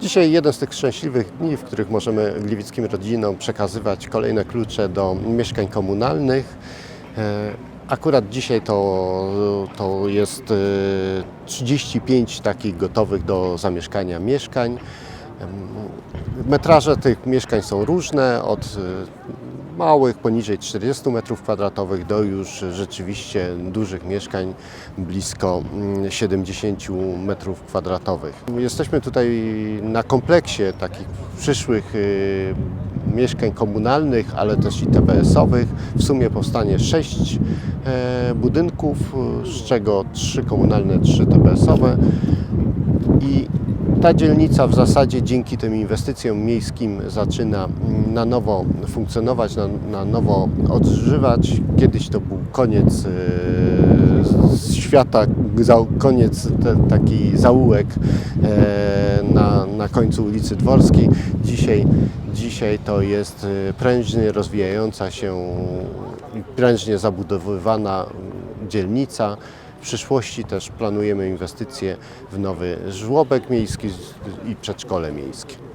Dzisiaj jeden z tych szczęśliwych dni, w których możemy gliwickim rodzinom przekazywać kolejne klucze do mieszkań komunalnych. E, Akurat dzisiaj to, to jest e, 35 takich gotowych do zamieszkania mieszkań. Metraże tych mieszkań są różne, od e, małych, poniżej 40 m2 do już rzeczywiście dużych mieszkań blisko mm, 70 m2. Jesteśmy tutaj na kompleksie takich przyszłych y, mieszkań komunalnych, ale też i TBS-owych. W sumie powstanie sześć e, budynków, z czego trzy komunalne, trzy TBS-owe. I ta dzielnica w zasadzie dzięki tym inwestycjom miejskim zaczyna mm, na nowo funkcjonować, na, na nowo odżywać. Kiedyś to był koniec z świata, koniec te, taki zaułek e, na, na końcu ulicy Dworskiej. Dzisiaj, dzisiaj to jest e, prężnie rozwijająca się prężnie zabudowywana dzielnica. W przyszłości też planujemy inwestycje w nowy żłobek miejski i przedszkole miejskie.